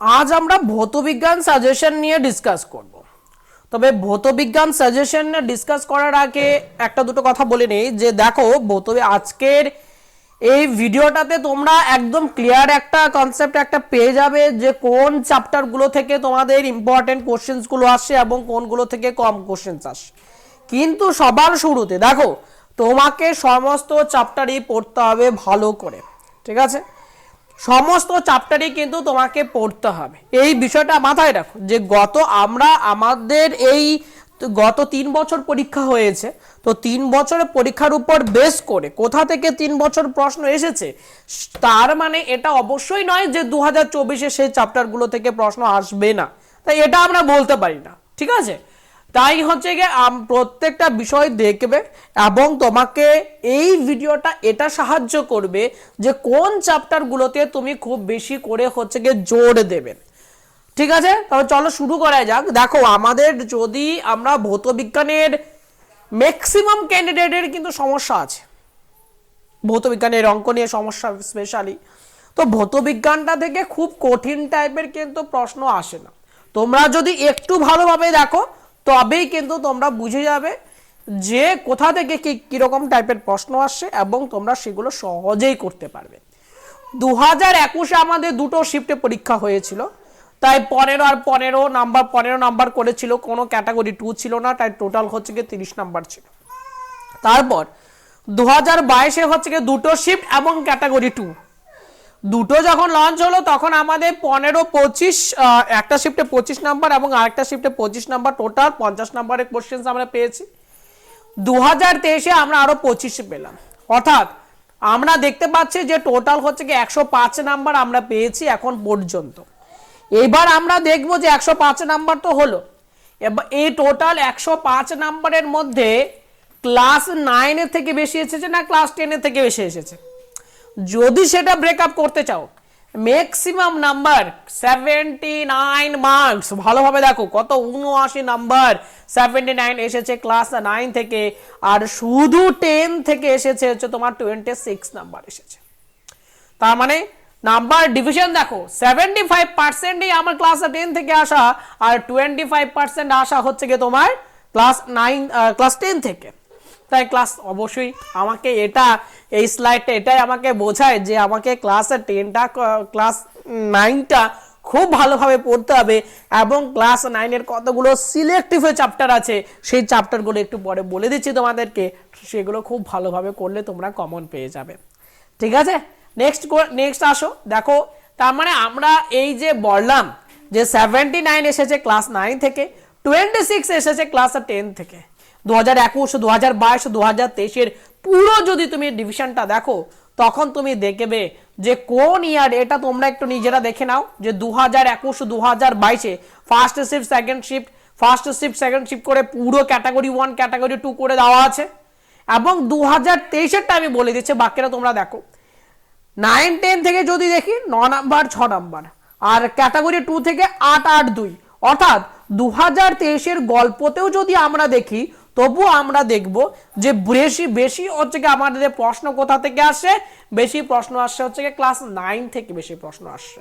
আজ আমরা ভৌতবিজ্ঞান সাজেশন নিয়ে ডিসকাস করব। তবে ভৌতবিজ্ঞান সাজেশন ডিসকাস করার আগে একটা দুটো কথা বলে নেই যে দেখো ভৌত আজকের এই ভিডিওটাতে তোমরা একদম ক্লিয়ার একটা কনসেপ্ট একটা পেয়ে যাবে যে কোন চ্যাপ্টারগুলো থেকে তোমাদের ইম্পর্টেন্ট কোশ্চেন্সগুলো আসে এবং কোনগুলো থেকে কম কোশ্চেন্স আসে। কিন্তু সবার শুরুতে দেখো, তোমাকে সমস্ত চ্যাপ্টারই পড়তে হবে ভালো করে, ঠিক আছে? সমস্ত চ্যাপ্টারই কিন্তু তোমাকে পড়তে হবে। এই বিষয়টা মাথায় রাখো যে গত আমরা আমাদের এই গত তিন বছর পরীক্ষা হয়েছে, তো তিন বছরের পরীক্ষার উপর বেস করে কোথা থেকে তিন বছর প্রশ্ন এসেছে, তার মানে এটা অবশ্যই নয় যে দু হাজার চব্বিশে সেই চ্যাপ্টারগুলো থেকে প্রশ্ন আসবে না। তাই এটা আমরা বলতে পারি না, ঠিক আছে? তাই হচ্ছে গিয়ে প্রত্যেকটা বিষয় দেখবে এবং তোমাকে এই ভিডিওটা এটা সাহায্য করবে যে কোন চ্যাপ্টারগুলোতে তুমি খুব বেশি করে হচ্ছে গিয়ে জোর দেবেন ঠিক আছে? তবে চলো শুরু করা যাক। দেখো, আমাদের যদি আমরা ভৌতবিজ্ঞানের ম্যাক্সিমাম ক্যান্ডিডেটের কিন্তু সমস্যা আছে। ভৌতবিজ্ঞানের অঙ্ক নিয়ে সমস্যা স্পেশালি তো ভৌতবিজ্ঞানটা থেকে খুব কঠিন টাইপের কিন্তু প্রশ্ন আসে না। তোমরা যদি একটু ভালোভাবে দেখো তবেই কিন্তু তোমরা বুঝে যাবে যে কোথা থেকে কি কীরকম টাইপের প্রশ্ন আসছে এবং তোমরা সেগুলো সহজেই করতে পারবে। দু হাজার একুশে আমাদের দুটো শিফটে পরীক্ষা হয়েছিল। তাই পনেরো আর পনেরো নাম্বার পনেরো নাম্বার করেছিল, কোনো ক্যাটাগরি টু ছিল না, তাই টোটাল হচ্ছে গিয়ে তিরিশ নাম্বার ছিল। তারপর দু হাজার বাইশে হচ্ছে গিয়ে দুটো শিফট এবং ক্যাটাগরি টু দুটো যখন লঞ্চ হলো, তখন আমাদের পনেরো, পঁচিশ একটা শিফটে পঁচিশ নাম্বার এবং আরেকটা শিফটে পঁচিশ নাম্বার টোটাল পঞ্চাশ নাম্বারের কোশ্চেন্স আমরা পেয়েছি। দু হাজার তেইশে আমরা আরও পঁচিশে পেলাম। অর্থাৎ আমরা দেখতে পাচ্ছি যে টোটাল হচ্ছে কি একশো পাঁচ নাম্বার আমরা পেয়েছি এখন পর্যন্ত। এবার আমরা দেখব যে একশো পাঁচ নাম্বার তো হলো। এবার এই টোটাল একশো পাঁচ নাম্বারের মধ্যে ক্লাস নাইনের থেকে বেশি এসেছে না ক্লাস টেনের থেকে বেশি এসেছে? যদি সেটা ব্রেকআপ করতে চাও maximum number seventy nine marks ভালোভাবে দেখো কত উনআশি নাম্বার সেভেন্টি নাইন এসেছে ক্লাস নাইন থেকে, আর শুধু টেন থেকে এসেছে হচ্ছে তোমার টোয়েন্টি সিক্স নাম্বার এসেছে। তার মানে নাম্বার ডিভিশন দেখো সেভেন্টি ফাইভ পার্সেন্টই আমার ক্লাস টেন থেকে আসা, আর টোয়েন্টি ফাইভ পার্সেন্ট আসা হচ্ছে গিয়ে তোমার ক্লাস নাইন ক্লাস টেন থেকে। তাই ক্লাস অবশ্যই আমাকে এটা, এই স্লাইডটা এটাই আমাকে বোঝায় যে আমাকে ক্লাস টেনটা ক্লাস নাইনটা খুব ভালোভাবে পড়তে হবে এবং ক্লাস নাইনের কতগুলো সিলেক্টিভ চ্যাপ্টার আছে, সেই চ্যাপ্টারগুলো একটু পরে বলে দিচ্ছি তোমাদেরকে। সেগুলো খুব ভালোভাবে করলে তোমরা কমন পেয়ে যাবে। ঠিক আছে? নেক্সট নেক্সট আসো। দেখো, তার মানে আমরা এই যে বললাম যে সেভেন্টি নাইন এসেছে ক্লাস নাইন থেকে টোয়েন্টি সিক্স এসেছে ক্লাস টেন থেকে। দু হাজার একুশ, দু হাজার বাইশ, দু হাজার তেইশের পুরো যদি তুমি ডিভিশনটা দেখো, তখন তুমি দেখবে যে কোন ইয়ার, এটা তোমরা একটু নিজেরা দেখে নাও, যে দু হাজার একুশ, দু হাজার বাইশে first shift second shift first shift second shift করে পুরো ক্যাটাগরি ওয়ান ক্যাটাগরি টু করে দেওয়া আছে। এবং দু হাজার তেইশেরটা আমি বলে দিচ্ছি বাকিরা তোমরা দেখো। নাইন টেন থেকে যদি দেখি, ন নাম্বার, ছ নাম্বার, আর ক্যাটাগরি টু থেকে আট আট, দুই। অর্থাৎ দু হাজার তেইশের গল্পতেও যদি আমরা দেখি তবু আমরা দেখব যে বেশি বেশি হচ্ছে কি আমাদের প্রশ্ন কোথা থেকে আসে? বেশি প্রশ্ন আসছে হচ্ছে কি ক্লাস নাইন থেকে বেশি প্রশ্ন আসছে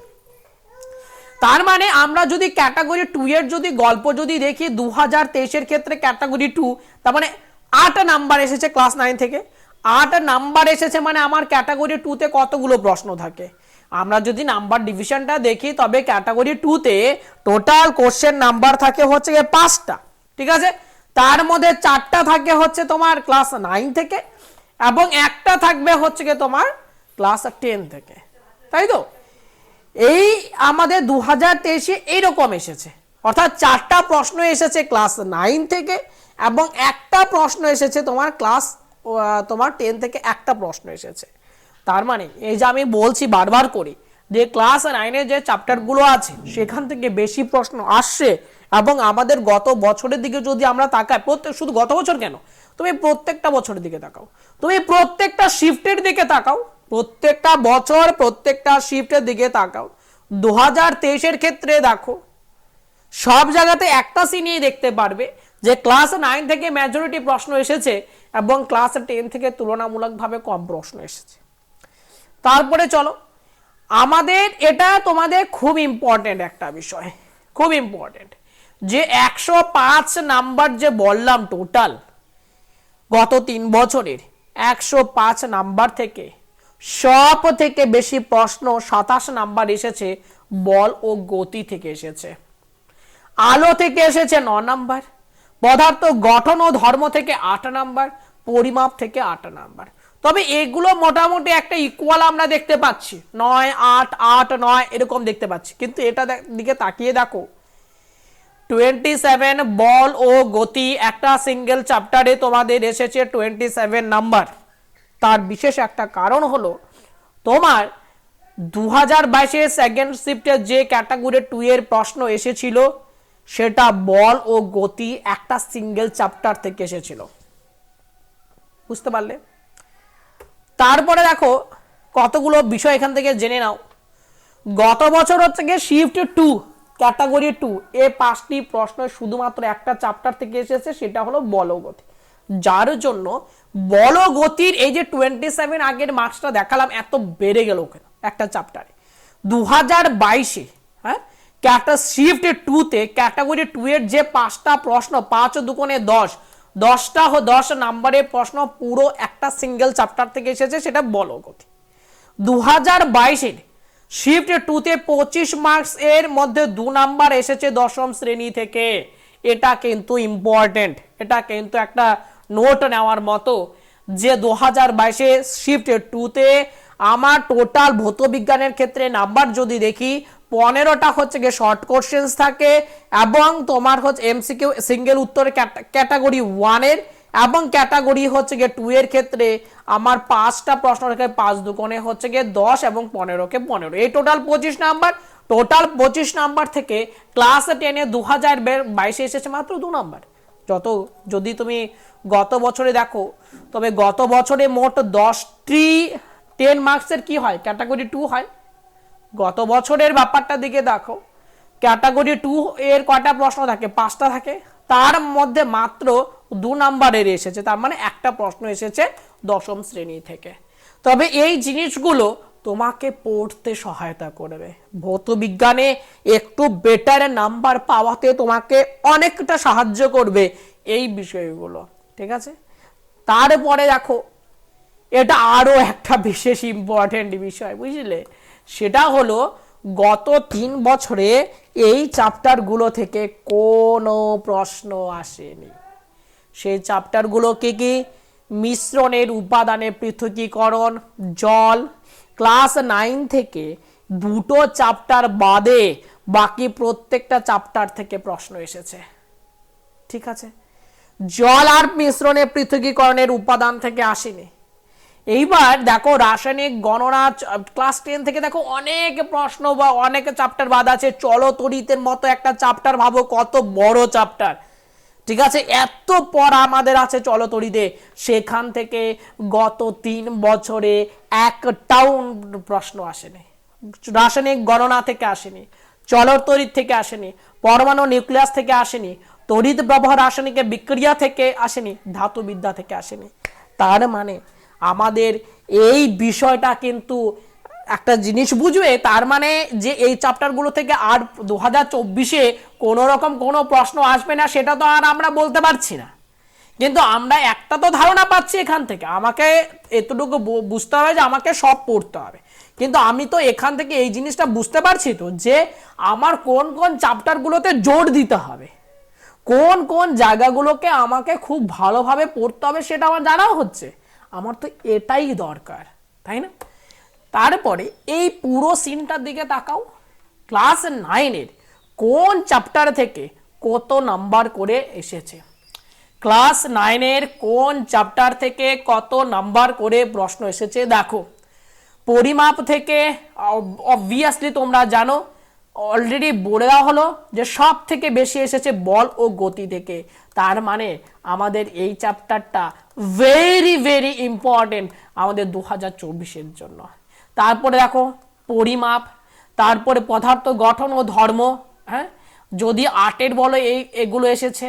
তার মানে আমরা যদি ক্যাটাগরি টু এর যদি গল্প যদি দেখি দু হাজার তেইশের ক্ষেত্রে ক্যাটাগরি টু তার মানে আট নাম্বার এসেছে ক্লাস নাইন থেকে। আট নাম্বার এসেছে মানে আমার ক্যাটাগরি টুতে কতগুলো প্রশ্ন থাকে? আমরা যদি নাম্বার ডিভিশনটা দেখি, তবে ক্যাটাগরি টুতে টোটাল কোশ্চেন নাম্বার থাকে হচ্ছে পাঁচটা। ঠিক আছে? তার মধ্যে চারটা থাকে হচ্ছে তোমার ক্লাস নাইন থেকে এবং একটা থাকবে হচ্ছে গিয়ে তোমার ক্লাস টেন থেকে। তাই তো? এই আমাদের দু হাজার তেইশে এইরকম এসেছে। অর্থাৎ চারটা প্রশ্ন এসেছে ক্লাস নাইন থেকে এবং একটা প্রশ্ন এসেছে তোমার ক্লাস তোমার টেন থেকে একটা প্রশ্ন এসেছে। তার মানে এই যে আমি বলছি বারবার করে যে ক্লাস নাইনের যে চ্যাপ্টারগুলো আছে, সেখান থেকে বেশি প্রশ্ন আসছে এবং আমাদের গত বছরের দিকে যদি আমরা তাকাই, প্রত্যেক শুধু গত বছর কেন? তুমি প্রত্যেকটা বছরের দিকে তাকাও। তুমি প্রত্যেকটা শিফটের দিকে তাকাও। প্রত্যেকটা বছর প্রত্যেকটা শিফটের দিকে তাকাও। দু হাজার তেইশের ক্ষেত্রে দেখো, সব জায়গাতে একটা সিনেই দেখতে পারবে যে ক্লাস নাইন থেকে মেজরিটি প্রশ্ন এসেছে এবং ক্লাস টেন থেকে তুলনামূলকভাবে কম প্রশ্ন এসেছে। তারপরে চলো আমাদের এটা তোমাদের খুব ইম্পর্টেন্ট একটা বিষয়, খুব ইম্পর্টেন্ট যে একশো পাঁচ নাম্বার যে বললাম টোটাল গত তিন বছরের একশো পাঁচ নাম্বার থেকে সব থেকে বেশি প্রশ্ন সাতাশ নাম্বার এসেছে, বল ও গতি থেকে এসেছে। আলো থেকে এসেছে ন নাম্বার, পদার্থ গঠন ও ধর্ম থেকে আট নাম্বার, পরিমাপ থেকে আট নাম্বার। তবে এগুলো মোটামুটি একটা ইকুয়াল আমরা দেখতে পাচ্ছি। নয়, আট আট, নয়, এরকম দেখতে পাচ্ছি। কিন্তু এটা দিকে তাকিয়ে দেখো। টোয়েন্টি সেভেন বল ও গতি, একটা সিঙ্গেল চ্যাপ্টারে তোমাদের এসেছে টোয়েন্টি সেভেন নাম্বার তার বিশেষ একটা কারণ হলো, তোমার দু হাজার বাইশে সেকেন্ড শিফটে যে ক্যাটাগরি টু এর প্রশ্ন এসেছিল, সেটা বল ও গতি একটা সিঙ্গেল চ্যাপ্টার থেকে এসেছিল। বুঝতে পারলে? তারপরে দেখো কতগুলো বিষয় এখান থেকে জেনে নাও। গত বছর হচ্ছে গিয়ে শিফট টু ক্যাটাগরি টু এ পাঁচটি প্রশ্ন শুধুমাত্র একটা চ্যাপ্টার থেকে এসেছে, সেটা হলো বলগতি। যার জন্য বলগতির এই যে টোয়েন্টি সেভেন আগের মার্কসটা দেখালাম, এত বেড়ে গেল ওখানে একটা চ্যাপ্টারে দু হাজার বাইশে হ্যাঁ? ক্যাটা শিফট টুতে ক্যাটাগরি টু এর যে পাঁচটা প্রশ্ন, পাঁচ দুকোণে দশ দশটা দশ নাম্বারের প্রশ্ন পুরো একটা সিঙ্গেল চ্যাপ্টার থেকে এসেছে, সেটা বলগতি দু হাজার বাইশের শিফট টুতে পঁচিশ মার্কস এর মধ্যে দু নাম্বার এসেছে দশম শ্রেণি থেকে। এটা কিন্তু ইম্পর্টেন্ট এটা কিন্তু একটা নোট নেওয়ার মতো যে দু হাজার বাইশে শিফট টুতে আমার টোটাল ভৌত বিজ্ঞানের ক্ষেত্রে নাম্বার যদি দেখি পনেরোটা হচ্ছে গিয়ে শর্ট কোশ্চেন্স থাকে এবং তোমার হচ্ছে এমসিকিউ সিঙ্গেল উত্তরের ক্যাটাগরি ওয়ানের এবং ক্যাটাগরি হচ্ছে গিয়ে টু এর ক্ষেত্রে আমার পাঁচটা প্রশ্ন রেখে পাঁচ দুকোণে হচ্ছে গিয়ে দশ এবং পনেরোকে পনেরো। এই টোটাল পঁচিশ নাম্বার টোটাল পঁচিশ নাম্বার থেকে ক্লাস টেনে দু হাজার বাইশে এসেছে মাত্র দু নাম্বার যত, যদি তুমি গত বছরে দেখো, তবে গত বছরে মোট দশটি টেন মার্কসের কি হয়? ক্যাটাগরি টু হয়। গত বছরের ব্যাপারটা দিকে দেখো। ক্যাটাগরি টু এর কয়টা প্রশ্ন থাকে? পাঁচটা থাকে। তার মধ্যে মাত্র দু নাম্বারের এসেছে। তার মানে একটা প্রশ্ন এসেছে দশম শ্রেণি থেকে। তবে এই জিনিসগুলো তোমাকে পড়তে সহায়তা করবে। ভৌত বিজ্ঞানে একটু বেটার নাম্বার পাওয়াতে তোমাকে অনেকটা সাহায্য করবে এই বিষয়গুলো। ঠিক আছে? তারপরে দেখো, এটা আরও একটা বিশেষ ইম্পর্টেন্ট বিষয়, বুঝলে? সেটা হলো গত তিন বছরে এই চ্যাপ্টারগুলো থেকে কোনো প্রশ্ন আসেনি। সেই চ্যাপ্টারগুলো কি কি মিশ্রণের উপাদানে পৃথকীকরণ, জল, ক্লাস নাইন থেকে দুটো চ্যাপ্টার বাদে বাকি প্রত্যেকটা চ্যাপ্টার থেকে প্রশ্ন এসেছে। ঠিক আছে? জল আর মিশ্রণে পৃথকীকরণের উপাদান থেকে আসেনি। এইবার দেখো রাসায়নিক গণনা ক্লাস টেন থেকে দেখো অনেক প্রশ্ন বা অনেক চ্যাপ্টার বাদ আছে। চলো তরিতের মতো একটা চ্যাপ্টার ভাবো, কত বড় চ্যাপ্টার ঠিক আছে? এত পড়া আমাদের আছে চলতরিতে সেখান থেকে গত তিন বছরে একটাও প্রশ্ন আসেনি। রাসায়নিক গণনা থেকে আসেনি। চলতরিত থেকে আসেনি। পরমাণু নিউক্লিয়াস থেকে আসেনি। তড়িৎ ব্যবহার রাসায়নিকের বিক্রিয়া থেকে আসেনি। ধাতুবিদ্যা থেকে আসেনি। তার মানে আমাদের এই বিষয়টা কিন্তু একটা জিনিস বুঝবে, তার মানে যে এই চ্যাপ্টারগুলো থেকে আর দু হাজার চব্বিশে কোনো রকম কোনো প্রশ্ন আসবে না, সেটা তো আর আমরা বলতে পারছি না। কিন্তু আমরা একটা তো ধারণা পাচ্ছি এখান থেকে, আমাকে এতটুকু বুঝতে হবে যে আমাকে সব পড়তে হবে। কিন্তু আমি তো এখান থেকে এই জিনিসটা বুঝতে পারছি তো যে আমার কোন কোন চ্যাপ্টারগুলোতে জোর দিতে হবে। কোন কোন জায়গাগুলোকে আমাকে খুব ভালোভাবে পড়তে হবে সেটা আমার জানাও হচ্ছে। আমার তো এটাই দরকার, তাই না? তারপরে এই পুরো সিনটার দিকে তাকাও ক্লাস নাইনের কোন চ্যাপ্টার থেকে কত নাম্বার করে এসেছে? ক্লাস নাইনের কোন চ্যাপ্টার থেকে কত নাম্বার করে প্রশ্ন এসেছে? দেখো, পরিমাপ থেকে অবভিয়াসলি তোমরা জানো অলরেডি বলে দেওয়া হলো যে সব থেকে বেশি এসেছে বল ও গতি থেকে। তার মানে আমাদের এই চ্যাপ্টারটা ভেরি ভেরি ইম্পর্টেন্ট আমাদের দু হাজার চব্বিশের জন্য। তারপরে দেখো পরিমাপ, তারপরে পদার্থ গঠন ও ধর্ম হ্যাঁ? যদি আটের বলো এই, এগুলো এসেছে,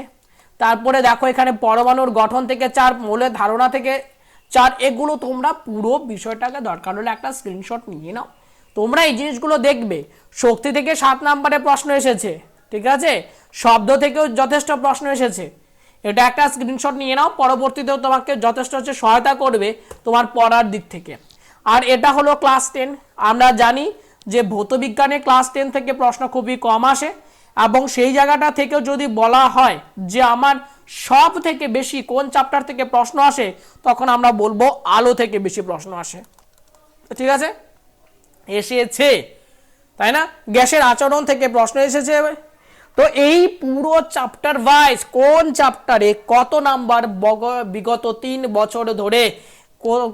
তারপরে দেখো এখানে পরমাণুর গঠন থেকে চার, মৌলের ধারণা থেকে চার, এগুলো তোমরা পুরো বিষয়টাকে দরকার হলে একটা স্ক্রিনশট নিয়ে নাও। তোমরা এই জিনিসগুলো দেখবে। শক্তি থেকে সাত নাম্বারে প্রশ্ন এসেছে, ঠিক আছে? শব্দ থেকেও যথেষ্ট প্রশ্ন এসেছে। এটা একটা স্ক্রিনশট নিয়ে নাও, পরবর্তীতেও তোমাকে যথেষ্ট হচ্ছে সহায়তা করবে তোমার পড়ার দিক থেকে। আর এটা হলো ক্লাস টেন আমরা জানি যে ভৌতবিজ্ঞানে ক্লাস টেন থেকে প্রশ্ন খুবই কম আসে এবং সেই জায়গাটা থেকেও যদি বলা হয় যে আমার সব থেকে বেশি কোন চ্যাপ্টার থেকে প্রশ্ন আসে, তখন আমরা বলব আলো থেকে বেশি প্রশ্ন আসে। ঠিক আছে? এসেছে, তাই না? গ্যাসের আচরণ থেকে প্রশ্ন এসেছে তো এই পুরো চ্যাপ্টার ওয়াইজ কোন চ্যাপ্টারে কত নাম্বার বগ- বিগত তিন বছর ধরে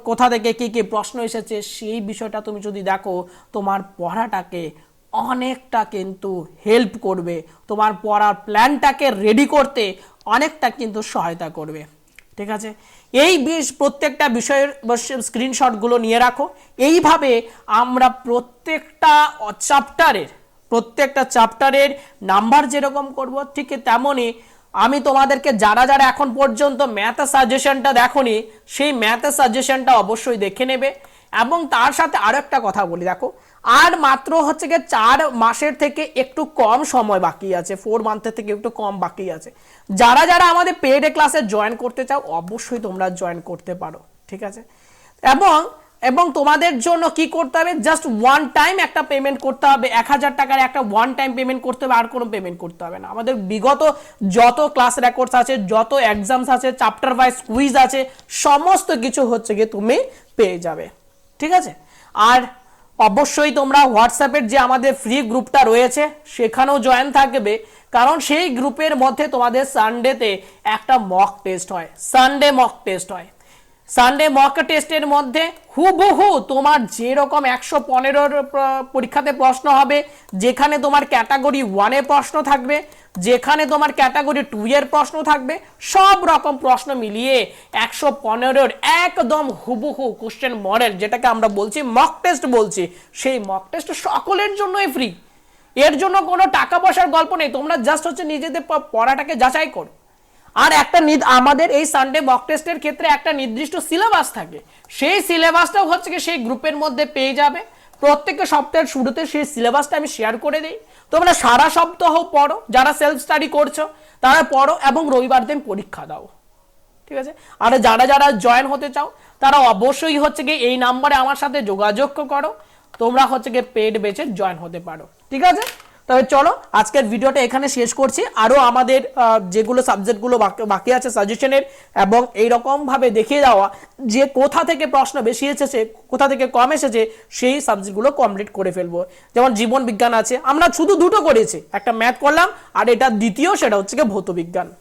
কোথা থেকে কি কি প্রশ্ন এসেছে সেই বিষয়টা তুমি যদি দেখো, তোমার পড়াটাকে অনেকটা কিন্তু হেল্প করবে। তোমার পড়ার প্ল্যানটাকে রেডি করতে অনেকটা কিন্তু সহায়তা করবে। ঠিক আছে? এই বিষ প্রত্যেকটা বিষয়ের স্ক্রিনশটগুলো নিয়ে রাখো। এইভাবে আমরা প্রত্যেকটা চ্যাপ্টারের প্রত্যেকটা চ্যাপ্টারের নাম্বার যেরকম করব, ঠিক তেমনই আমি তোমাদেরকে যারা যারা এখন পর্যন্ত ম্যাথ সাজেশনটা দেখোনি, সেই ম্যাথ সাজেশনটা অবশ্যই দেখে নেবে। এবং তার সাথে আরও একটা কথা বলি, দেখো। আর মাত্র হচ্ছে গিয়ে চার মাসের থেকে একটু কম সময় বাকি আছে ফোর মান্থের থেকে একটু কম বাকি আছে। যারা যারা আমাদের পেডে ক্লাসে জয়েন করতে চাও, অবশ্যই তোমরা জয়েন করতে পারো, ঠিক আছে? এবং এবং তোমাদের জন্য কি করতে হবে? জাস্ট ওয়ান টাইম একটা পেমেন্ট করতে হবে, এক হাজার টাকার একটা ওয়ান টাইম পেমেন্ট করতে হবে, আর কোনো পেমেন্ট করতে হবে না। আমাদের বিগত যত ক্লাস রেকর্ডস আছে, যত এক্সামস আছে চ্যাপ্টার ওয়াইজ কুইজ আছে, সমস্ত কিছু হচ্ছে গিয়ে তুমি পেয়ে যাবে, ঠিক আছে? আর অবশ্যই তোমরা হোয়াটসঅ্যাপের যে আমাদের ফ্রি গ্রুপটা রয়েছে, সেখানেও জয়েন থাকবে। কারণ সেই গ্রুপের মধ্যে তোমাদের সানডেতে একটা মক টেস্ট হয়। সানডে মক টেস্ট হয়। সানডে মক টেস্টের মধ্যে হুবহু তোমার যেরকম একশো পনেরোর পরীক্ষাতে প্রশ্ন হবে, যেখানে তোমার ক্যাটাগরি ওয়ানে প্রশ্ন থাকবে, যেখানে তোমার ক্যাটাগরি টু এর প্রশ্ন থাকবে, সব রকম প্রশ্ন মিলিয়ে একশো পনেরোর একদম হুবহু কোশ্চেন মডেল যেটাকে আমরা বলছি মক টেস্ট বলছি। সেই মক টেস্ট সকলের জন্যই ফ্রি এর জন্য কোনো টাকা পয়সার গল্প নেই, তোমরা জাস্ট হচ্ছে নিজেদের পড়াটাকে যাচাই করো। আর একটা আমাদের এই সানডে মক টেস্টের ক্ষেত্রে একটা নির্দিষ্ট সিলেবাস থাকে। সেই সিলেবাসটাও হচ্ছে কি সেই গ্রুপের মধ্যে পেয়ে যাবে। প্রত্যেকটা সপ্তাহের শুরুতে সেই সিলেবাসটা আমি শেয়ার করে দিই। তোমরা সারা সপ্তাহ পড়ো, যারা সেলফ স্টাডি করছ, তারা পড়ো এবং রবিবার দিন পরীক্ষা দাও। ঠিক আছে? আর যারা যারা জয়েন হতে চাও, তারা অবশ্যই হচ্ছে গিয়ে এই নাম্বারে আমার সাথে যোগাযোগ করো। তোমরা হচ্ছে গিয়ে পেড বেচে জয়েন হতে পারো। ঠিক আছে? তবে চলো, আজকের ভিডিওটা এখানে শেষ করছি। আরও আমাদের যেগুলো সাবজেক্টগুলো বাকি- আছে সাজেশনের এবং এইরকমভাবে দেখিয়ে দেওয়া, যে কোথা থেকে প্রশ্ন বেশি এসেছে, কোথা থেকে কম এসেছে, সেই সাবজেক্টগুলো কমপ্লিট করে ফেলব। যেমন জীবন বিজ্ঞান আছে, আমরা শুধু দুটো করেছি। একটা ম্যাথ করলাম, আর এটা দ্বিতীয়, সেটা হচ্ছে ভৌত বিজ্ঞান।